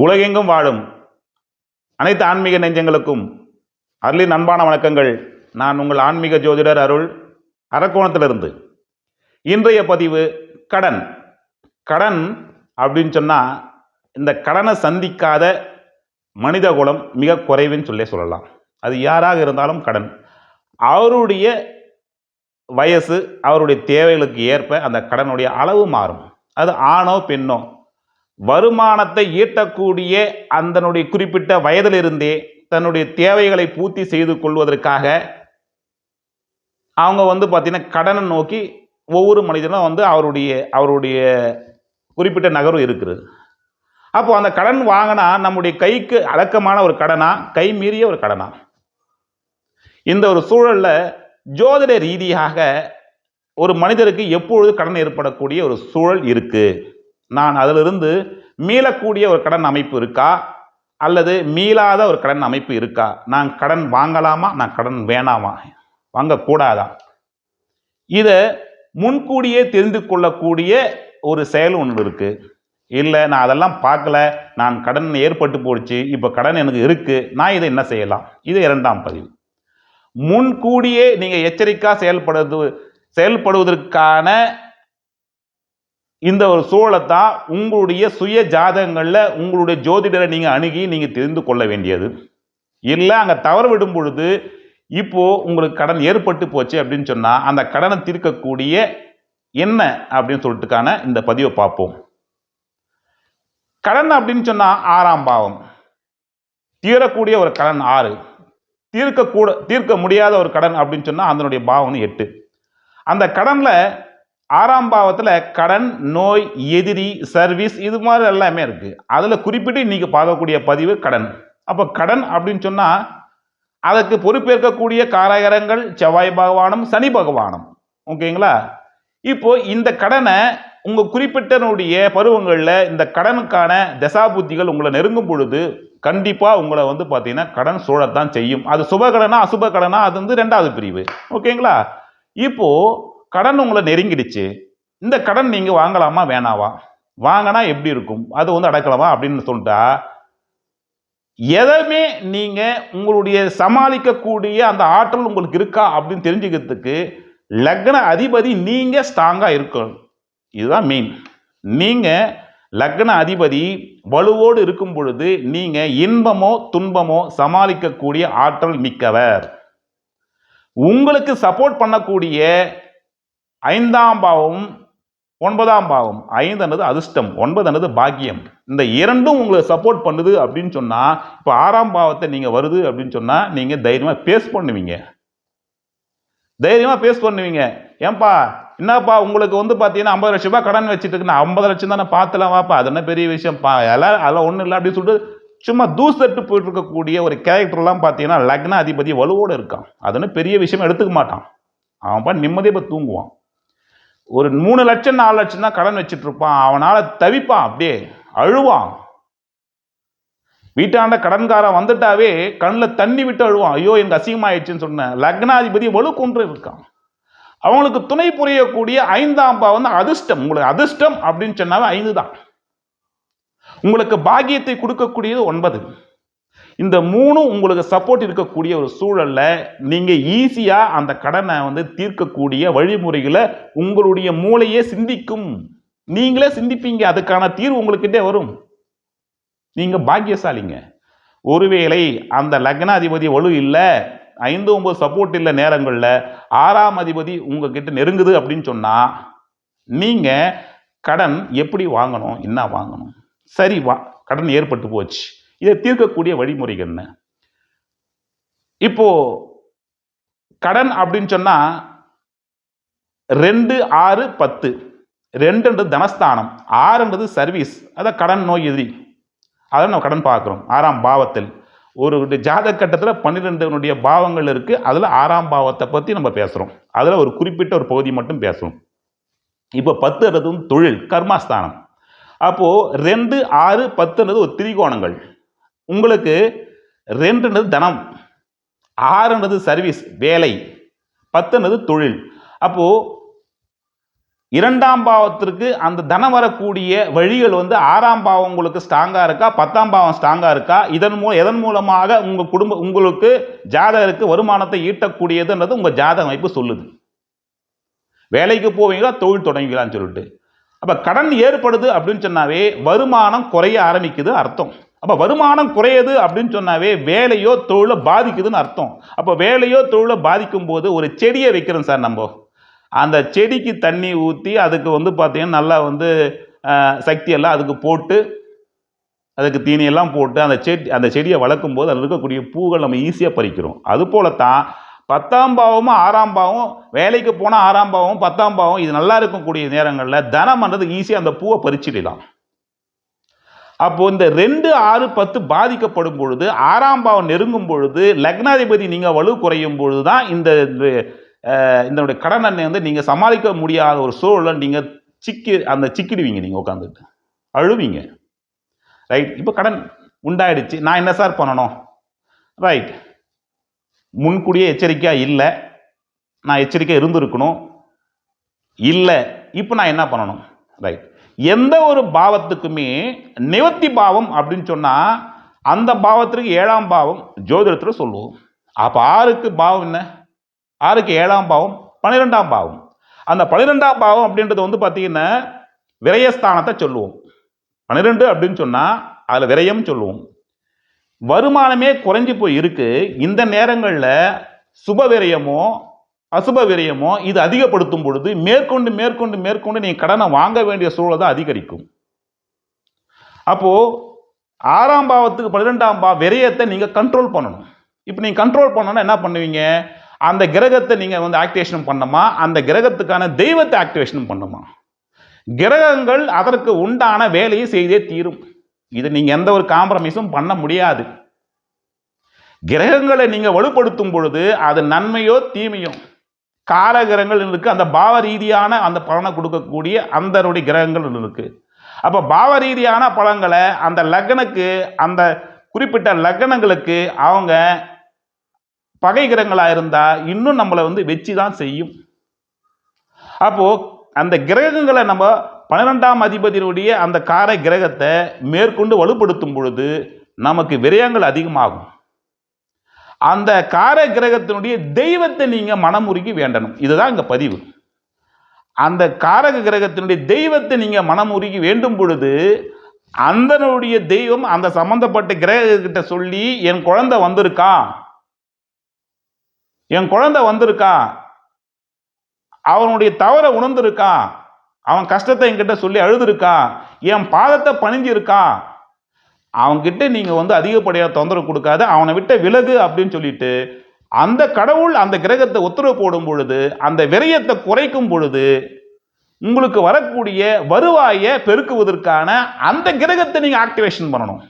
உலகெங்கும் வாழும் அனைத்து ஆன்மீக நெஞ்சங்களுக்கும் அருளின் அன்பான வணக்கங்கள். நான் உங்கள் ஆன்மீக ஜோதிடர் அருள் அரக்கோணத்திலிருந்து. இன்றைய பதிவு கடன். கடன் அப்படின்னு சொன்னால் இந்த கடனை சந்திக்காத மனித குலம் மிக குறைவுன்னு சொல்லி சொல்லலாம். அது யாராக இருந்தாலும் கடன். அவருடைய வயசு அவருடைய தேவைகளுக்கு ஏற்ப அந்த கடனுடைய அளவு மாறும். அது ஆணோ பெண்ணோ வருமானத்தை ஈட்டக்கூடிய அந்தனுடைய குறிப்பிட்ட வயதிலிருந்தே தன்னுடைய தேவைகளை பூர்த்தி செய்து கொள்வதற்காக அவங்க வந்து பார்த்தீங்கன்னா கடனை நோக்கி ஒவ்வொரு மனிதனும் வந்து அவருடைய அவருடைய குறிப்பிட்ட நகர்வு இருக்குது அப்போது அந்த கடன் வாங்கினா நம்முடைய கைக்கு அடக்கமான ஒரு கடனா கை மீறிய ஒரு கடனா? இந்த ஒரு சூழலில் ஜோதிட ரீதியாக ஒரு மனிதருக்கு எப்பொழுது கடன் ஏற்படக்கூடிய ஒரு சூழல் இருக்குது நான் அதிலிருந்து மீளக்கூடிய ஒரு கடன் அமைப்பு இருக்கா? அல்லது மீளாத ஒரு கடன் அமைப்பு இருக்கா? நான் கடன் வாங்கலாமா? நான் கடன் வேணாமா? வாங்கக்கூடாதா? இதை முன்கூடியே தெரிந்து கொள்ளக்கூடிய ஒரு செயல் ஒன்று இருக்குது இல்லை நான் அதெல்லாம் பார்க்கல. நான் கடன் ஏற்பட்டு போச்சு. இப்போ கடன் எனக்கு இருக்குது நான் இதை என்ன செய்யலாம்? இது இரண்டாம் பதிவு. முன்கூடியே நீங்கள் எச்சரிக்கா செயல்படுவது செயல்படுவதற்கான இந்த ஒரு சூழலை தான் உங்களுடைய சுய ஜாதகங்களில் உங்களுடைய ஜோதிடரை நீங்கள் அணுகி நீங்கள் தெரிந்து கொள்ள வேண்டியது. இல்லை அங்கே தவறு விடும் பொழுது இப்போது உங்களுக்கு கடன் ஏற்பட்டு போச்சு அப்படின்னு சொன்னால் அந்த கடனை தீர்க்கக்கூடிய என்ன அப்படின்னு சொல்லிட்டுக்கான இந்த பதிவை பார்ப்போம். கடன் அப்படின்னு சொன்னால் ஆறாம் பாவம். தீரக்கூடிய ஒரு கடன் ஆறு. தீர்க்கக்கூட தீர்க்க முடியாத ஒரு கடன் அப்படின்னு சொன்னால் அதனுடைய பாவம் எட்டு. அந்த கடனில் ஆறாம் பாவத்தில் கடன் நோய் எதிரி சர்வீஸ் இது மாதிரி எல்லாமே இருக்குது அதில் குறிப்பிட்டு இன்றைக்கி பார்க்கக்கூடிய பதிவு கடன். அப்போ கடன் அப்படின்னு சொன்னால் அதற்கு பொறுப்பேற்கக்கூடிய காரகரங்கள் செவ்வாய் பகவானும் சனி பகவானும். ஓகேங்களா இப்போ இந்த கடனை உங்கள் குறிப்பிட்டனுடைய பருவங்களில் இந்த கடனுக்கான தசாபுத்திகள் உங்களை நெருங்கும் பொழுது கண்டிப்பாக உங்களை வந்து பார்த்தீங்கன்னா கடன் சூழத்தான் செய்யும். அது சுப கடனா அசுப கடனா அது வந்து ரெண்டாவது பிரிவு. ஓகேங்களா இப்போது கடன் உங்களை நெருங்கிடுச்சு. இந்த கடன் நீங்கள் வாங்கலாமா வேணாவா? வாங்கினா எப்படி இருக்கும்? அது வந்து அடக்கலாமா அப்படின்னு சொல்லிட்டா எதையுமே நீங்கள் உங்களுடைய சமாளிக்கக்கூடிய அந்த ஆற்றல் உங்களுக்கு இருக்கா அப்படின்னு தெரிஞ்சுக்கிறதுக்கு லக்ன அதிபதி நீங்கள் ஸ்ட்ராங்காக இருக்கணும். இதுதான் மெயின் நீங்கள் லக்ன அதிபதி வலுவோடு இருக்கும் பொழுது நீங்கள் இன்பமோ துன்பமோ சமாளிக்கக்கூடிய ஆற்றல் மிக்கவர். உங்களுக்கு சப்போர்ட் பண்ணக்கூடிய ஐந்தாம் பாவம் ஒன்பதாம் பாவம். ஐந்துன்றது அதிர்ஷ்டம் ஒன்பதுன்றது பாக்கியம். இந்த இரண்டும் உங்களை சப்போர்ட் பண்ணுது அப்படின்னு சொன்னால் இப்போ ஆறாம் பாவத்தை நீங்கள் வருது அப்படின்னு சொன்னால் நீங்கள் தைரியமாக பேஸ் பண்ணுவீங்க. தைரியமாக பேஸ் பண்ணுவீங்க. ஏன்பா என்னப்பா உங்களுக்கு வந்து பார்த்தீங்கன்னா ஐம்பது லட்ச ரூபாய் கடன் வச்சுட்டு இருக்கு. நான் ஐம்பது லட்சம் தானே பார்த்துலாம் வாப்பா. அது என்ன பெரிய விஷயம்ப்பா. எல்லாம் அதெல்லாம் ஒன்றும் இல்லை அப்படின்னு சொல்லிட்டு சும்மா தூசட்டு போயிட்டு இருக்கக்கூடிய ஒரு கேரக்டர்லாம் பார்த்தீங்கன்னா லக்ன அதிபதி வலுவோடு இருக்கான். அது ஒன்றும் பெரிய விஷயம் எடுத்துக்க மாட்டான். அவன் நிம்மதியாக இப்போ தூங்குவான். ஒரு மூணு லட்சம் நாலு லட்சம் தான் கடன் வச்சுட்டு இருப்பான் அவனால் தவிப்பான் அப்படியே அழுவான். வீட்டாண்ட கடன்காரன் வந்துட்டாவே கண்ணில் தண்ணி விட்டு அழுவான். ஐயோ எனக்கு அசிங்கமாயிடுச்சுன்னு சொன்னேன். லக்னாதிபதி வலு கொன்று இருக்கான். அவங்களுக்கு துணை புரியக்கூடிய ஐந்தாம் பாவம் வந்து அதிர்ஷ்டம். உங்களுக்கு அதிர்ஷ்டம் அப்படின்னு சொன்னாவே ஐந்து தான் உங்களுக்கு பாக்கியத்தை கொடுக்கக்கூடியது ஒன்பது. இந்த மூணும் உங்களுக்கு சப்போர்ட் இருக்கக்கூடிய ஒரு சூழலில் நீங்கள் ஈஸியாக அந்த கடனை வந்து தீர்க்கக்கூடிய வழிமுறைகளை உங்களுடைய மூளையே சிந்திக்கும். நீங்களே சிந்திப்பீங்க அதுக்கான தீர்வு உங்களுக்கிட்டே வரும். நீங்கள் பாக்கியசாலிங்க. ஒருவேளை அந்த லக்னாதிபதி வலு இல்லை ஐந்து ஒன்பது சப்போர்ட் இல்லை நேரங்களில் ஆறாம் அதிபதி உங்ககிட்ட நெருங்குது அப்படின்னு சொன்னால் நீங்கள் கடன் எப்படி வாங்கணும் என்ன வாங்கணும்? சரி வா கடன் ஏற்பட்டு போச்சு. இதை தீர்க்கக்கூடிய வழிமுறை என்ன? இப்போ கடன் அப்படின்னு சொன்னால் ரெண்டு ஆறு பத்து. ரெண்டுன்றது தனஸ்தானம். ஆறுன்றது சர்வீஸ் அதான் கடன் நோய் எதிரி. அதை நம்ம கடன் பார்க்குறோம். ஆறாம் பாவத்தில். ஒரு ஜாதக கட்டத்தில் பன்னிரெண்டுனுடைய பாவங்கள் இருக்குது அதில் ஆறாம் பாவத்தை பற்றி நம்ம பேசுகிறோம் அதில் ஒரு குறிப்பிட்ட ஒரு பகுதி மட்டும் பேசுகிறோம் இப்போ பத்துன்றது தொழில் கர்மாஸ்தானம். அப்போது ரெண்டு ஆறு பத்துன்றது ஒரு திரிகோணங்கள். உங்களுக்கு ரெண்டுன்றது தனம் ஆறுன்றது சர்வீஸ் வேலை பத்துன்றது தொழில். அப்போது இரண்டாம் பாவத்திற்கு அந்த தனம் வரக்கூடிய வழிகள் வந்து ஆறாம் பாவம் உங்களுக்கு ஸ்ட்ராங்காக இருக்கா பத்தாம் பாவம் ஸ்ட்ராங்காக இருக்கா? இதன் மூலம் எதன் மூலமாக உங்கள் குடும்ப உங்களுக்கு ஜாதகருக்கு வருமானத்தை ஈட்டக்கூடியதுன்றது உங்கள் ஜாதக அமைப்பு சொல்லுது. வேலைக்கு போவீங்களா தொழில் தொடங்குவீங்களான்னு சொல்லிட்டு. அப்போ கடன் ஏற்படுது அப்படின்னு சொன்னாவே வருமானம் குறைய ஆரம்பிக்குது அர்த்தம். அப்போ வருமானம் குறையுது அப்படின்னு சொன்னாவே வேலையோ தொழிலை பாதிக்குதுன்னு அர்த்தம். அப்போ வேலையோ தொழிலை பாதிக்கும் போது ஒரு செடியை வைக்கிறோம் சார் நம்ம. அந்த செடிக்கு தண்ணி ஊற்றி அதுக்கு வந்து பார்த்திங்கன்னா நல்லா வந்து சக்தியெல்லாம் சக்தி எல்லாம் அதுக்கு போட்டு அதுக்கு தீனியெல்லாம் போட்டு அந்த செடி அந்த செடியை வளர்க்கும் போது அதில் இருக்கக்கூடிய பூக்கள் நம்ம ஈஸியாக பறிக்கிறோம். அதுபோல தான் பத்தாம் பாவமும் ஆறாம் பாவம் வேலைக்கு போனால் ஆறாம் பாவம் பத்தாம் பாவம் இது நல்லா இருக்கக்கூடிய நேரங்களில் தனம்ன்றது ஈஸியாக அந்த பூவை பறிச்சிடலாம் அப்போ இந்த ரெண்டு ஆறு பத்து பாதிக்கப்படும் பொழுது ஆறாம் பாவம் நெருங்கும் பொழுது லக்னாதிபதி நீங்கள் வலு குறையும் பொழுது தான் இந்த இதனுடைய கடன் அண்ணன் வந்து நீங்கள் சமாளிக்க முடியாத ஒரு சூழலை நீங்கள் சிக்கி அந்த சிக்கிடுவீங்க நீங்கள் உட்காந்துட்டு அழுவீங்க. ரைட்? இப்போ கடன் உண்டாயிடுச்சு. நான் என்ன சார் பண்ணணும்? ரைட். முன்கூடியே எச்சரிக்கையாக இல்லை. நான் எச்சரிக்கையாக இருந்திருக்கணும். இல்லை. இப்போ நான் என்ன பண்ணணும்? ரைட். எந்த ஒரு பாவத்துக்குமே நிவர்த்தி பாவம் அப்படின்னு சொன்னால் அந்த பாவத்திற்கு ஏழாம் பாவம் ஜோதிடத்தில் சொல்லுவோம். அப்போ ஆறுக்கு பாவம் என்ன? ஆறுக்கு ஏழாம் பாவம் பன்னிரெண்டாம் பாவம். அந்த பன்னிரெண்டாம் பாவம் அப்படின்றது வந்து பார்த்தீங்கன்னா விரயஸ்தானத்தை சொல்லுவோம். பன்னிரெண்டு அப்படின்னு சொன்னால் அதில் விரயம் சொல்லுவோம். வருமானமே குறைஞ்சி போய் இருக்கு. இந்த நேரங்களில் சுப விரயமோ அசுப விரயமோ இது அதிகப்படுத்தும் பொழுது மேற்கொண்டு மேற்கொண்டு மேற்கொண்டு நீங்கள் கடனை வாங்க வேண்டிய சூழலை தான் அதிகரிக்கும். அப்போது ஆறாம் பாவத்துக்கு பன்னிரெண்டாம் பாவ விரயத்தை நீங்கள் கண்ட்ரோல் பண்ணணும். இப்போ நீங்கள் கண்ட்ரோல் பண்ணணும்னா என்ன பண்ணுவீங்க? அந்த கிரகத்தை நீங்கள் வந்து ஆக்டிவேஷன் பண்ணணுமா? அந்த கிரகத்துக்கான தெய்வத்தை ஆக்டிவேஷன் பண்ணுமா கிரகங்கள் அதற்கு உண்டான வேலையை செய்தே தீரும். இது நீங்கள் எந்த ஒரு காம்ப்ரமைஸும் பண்ண முடியாது. கிரகங்களை நீங்கள் வலுப்படுத்தும் பொழுது அது நன்மையோ தீமையோ காலகிரகங்கள் இருக்குது அந்த பாவ ரீதியான அந்த பலனை கொடுக்கக்கூடிய அந்தனுடைய கிரகங்கள் இருக்குது அப்போ பாவ ரீதியான பலன்களை அந்த லக்னக்கு அந்த குறிப்பிட்ட லக்னங்களுக்கு அவங்க பகை கிரகங்களாக இருந்தால் இன்னும் நம்மளை வந்து வெச்சு தான் செய்யும். அப்போது அந்த கிரகங்களை நம்ம பன்னிரெண்டாம் அதிபதியினுடைய அந்த கார கிரகத்தை மேற்கொண்டு வலுப்படுத்தும் பொழுது நமக்கு விரயங்கள் அதிகமாகும். அந்த கார கிரகத்தினுடைய தெய்வத்தை நீங்கள் மனமுருகி வேண்டணும். இதுதான் இங்கே பதிவு. அந்த காரக கிரகத்தினுடைய தெய்வத்தை நீங்கள் மனமுருகி வேண்டும் பொழுது அந்தனுடைய தெய்வம் அந்த சம்பந்தப்பட்ட கிரகக்கிட்ட சொல்லி என் குழந்தை வந்திருக்கா? என் குழந்தை வந்திருக்கா? அவனுடைய தவறை உணர்ந்திருக்கா? அவன் கஷ்டத்தை என்கிட்ட சொல்லி அழுதுருக்கா? என் பாதத்தை பணிஞ்சிருக்கா? அவன்கிட்ட நீங்கள் வந்து அதிகப்படியாக தொந்தரவு கொடுக்காத அவனை விட்ட விலகு அப்படின்னு சொல்லிட்டு அந்த கடவுள் அந்த கிரகத்தை உத்தரவு போடும் பொழுது அந்த விரயத்தை குறைக்கும் பொழுது உங்களுக்கு வரக்கூடிய வருவாயை பெருக்குவதற்கான அந்த கிரகத்தை நீங்கள் ஆக்டிவேஷன் பண்ணணும்.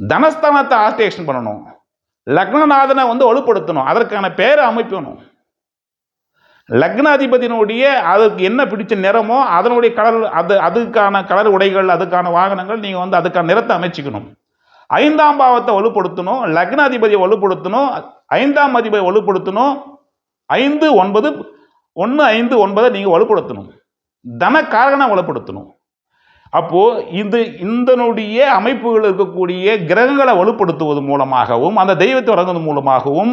தனஸ்தானத்தை ஆக்டிவேஷன் பண்ணணும். லக்னநாதனை வந்து வலுப்படுத்தணும். அதற்கான பேரை அமைப்பணும் லக்னாதிபதியினுடைய அதுக்கு என்ன பிடிச்ச நிறமோ அதனுடைய கலர் அது அதுக்கான கலர் உடைகள் அதுக்கான வாகனங்கள் நீங்கள் வந்து அதுக்கான நிறத்தை அமைச்சிக்கணும். ஐந்தாம் பாவத்தை வலுப்படுத்தணும் லக்னாதிபதியை வலுப்படுத்தணும் ஐந்தாம் அதிபதியை வலுப்படுத்தணும் ஐந்து ஒன்பது ஒன்று ஐந்து ஒன்பதை நீங்கள் வலுப்படுத்தணும். தனக்காரகனை வலுப்படுத்தணும். அப்போது இது இந்தனுடைய அமைப்புகள் இருக்கக்கூடிய கிரகங்களை வலுப்படுத்துவது மூலமாகவும் அந்த தெய்வத்தை வழங்குவது மூலமாகவும்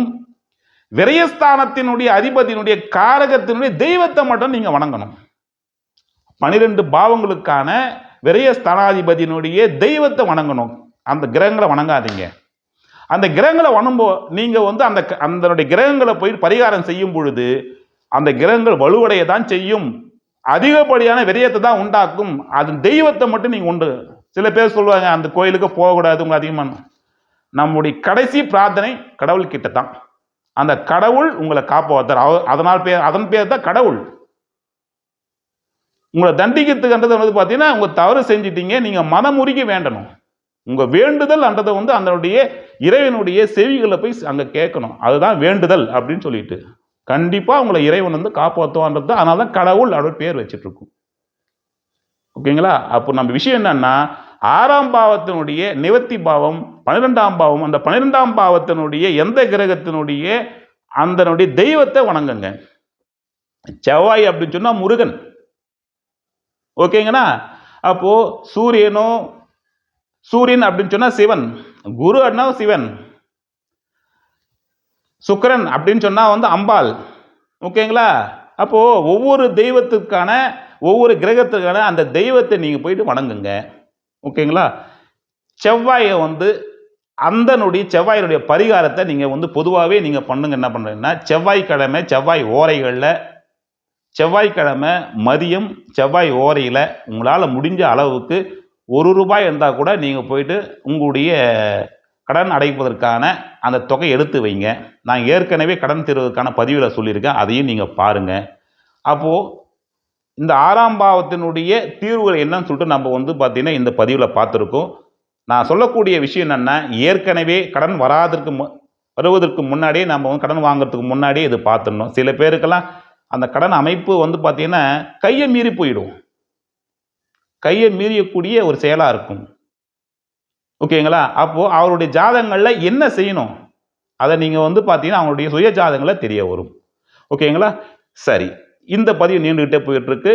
விரயஸ்தானத்தினுடைய அதிபதியினுடைய காரகத்தினுடைய தெய்வத்தை மட்டும் நீங்கள் வணங்கணும். பனிரெண்டு பாவங்களுக்கான விரயஸ்தானாதிபதியினுடைய தெய்வத்தை வணங்கணும். அந்த கிரகங்களை வணங்காதீங்க. அந்த கிரகங்களை வணங்கும்போ நீங்கள் வந்து அந்த க- அதனுடைய கிரகங்களை போய் பரிகாரம் செய்யும் பொழுது அந்த கிரகங்கள் வலுவடைய தான் செய்யும். அதிகப்படியான விரயத்தை தான் உண்டாக்கும். அதன் தெய்வத்தை மட்டும் நீங்கள் உண்டு. சில பேர் சொல்லுவாங்க அந்த கோயிலுக்கு போகக்கூடாது உங்க அதிகமாக நம்முடைய கடைசி பிரார்த்தனை கடவுள்கிட்ட தான் அந்த கடவுள் உங்களை காப்பாற்றார் அதனால் பேர் அதன் பேர் தான் கடவுள். உங்களை தண்டிக்கிறதுக்குன்றது வந்து பார்த்தீங்கன்னா உங்கள் தவறு செஞ்சிட்டீங்க நீங்கள் மனமுருகி வேண்டணும். உங்கள் வேண்டுதல் அன்றதை வந்து அதனுடைய இறைவனுடைய செவிகளை போய் அங்கே கேட்கணும். அதுதான் வேண்டுதல் அப்படின்னு சொல்லிட்டு. கண்டிப்பாக உங்களை இறைவன் வந்து காப்பாற்றுவான்றது அதனால தான் கடவுள் அப்படின்னு பேர் வச்சுட்ருக்கும். ஓகேங்களா? அப்போ நம்ம விஷயம் என்னன்னா ஆறாம் பாவத்தினுடைய நிவர்த்தி பாவம் பன்னிரெண்டாம் பாவம் அந்த பன்னிரெண்டாம் பாவத்தினுடைய எந்த கிரகத்தினுடைய அந்தனுடைய தெய்வத்தை வணங்குங்க. செவ்வாய் அப்படின்னு சொன்னால் முருகன். ஓகேங்கண்ணா? அப்போது சூரியனும் சூரியன் அப்படின்னு சொன்னால் சிவன். குரு அப்படின்னா சிவன். சுக்கிரன் அப்படின்னு சொன்னால் வந்து அம்பாள். ஓகேங்களா? அப்போது ஒவ்வொரு தெய்வத்துக்கான ஒவ்வொரு கிரகத்துக்கான அந்த தெய்வத்தை நீங்கள் போயிட்டு வணங்குங்க. ஓகேங்களா? செவ்வாயை வந்து அந்தனுடைய செவ்வாயினுடைய பரிகாரத்தை நீங்கள் வந்து பொதுவாகவே நீங்கள் பண்ணுங்க. என்ன பண்ணுறீங்கன்னா செவ்வாய்க்கிழமை செவ்வாய் ஓரைகளில் செவ்வாய்க்கிழமை மதியம் செவ்வாய் ஓரையில் உங்களால் முடிஞ்ச அளவுக்கு ஒரு ரூபாய் இருந்தால் கூட நீங்கள் போயிட்டு உங்களுடைய கடன் அடைப்பதற்கான அந்த தொகை எடுத்து வைங்க. நான் ஏற்கனவே கடன் தீர்வதற்கான பதிவில் சொல்லியிருக்கேன். அதையும் நீங்கள் பாருங்கள் அப்போது இந்த ஆறாம் பாவத்தினுடைய தீர்வுகள் என்னன்னு சொல்லிட்டு நம்ம வந்து பார்த்திங்கன்னா இந்த பதிவில் பார்த்துருக்கோம். நான் சொல்லக்கூடிய விஷயம் என்னென்னா ஏற்கனவே கடன் வராதற்கு மு வருவதற்கு முன்னாடியே நம்ம வந்து கடன் வாங்குறதுக்கு முன்னாடியே இது பார்த்துடணும். சில பேருக்கெல்லாம் அந்த கடன் அமைப்பு வந்து பார்த்திங்கன்னா கையை மீறி போயிடும். கையை மீறியக்கூடிய ஒரு செயலாக இருக்கும். ஓகேங்களா? அப்போது அவருடைய ஜாதகங்களில் என்ன செய்யணும்? அதை நீங்கள் வந்து பார்த்தீங்கன்னா அவங்களுடைய சுய ஜாதகங்களில் தெரிய வரும். ஓகேங்களா? சரி. இந்த பதிவு நீண்டுகிட்டே போயிட்டுருக்கு.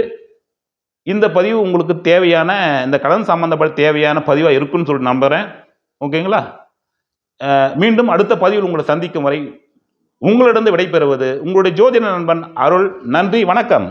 இந்த பதிவு உங்களுக்கு தேவையான இந்த கடன் சம்மந்தப்பட்ட தேவையான பதிவாக இருக்குன்னு சொல்லிட்டு நம்புகிறேன் ஓகேங்களா? மீண்டும் அடுத்த பதிவில் உங்களை சந்திக்கும் வரை உங்களிடம் விடைபெறுவது உங்களுடைய ஜோதிட நண்பன் அருள். நன்றி வணக்கம்.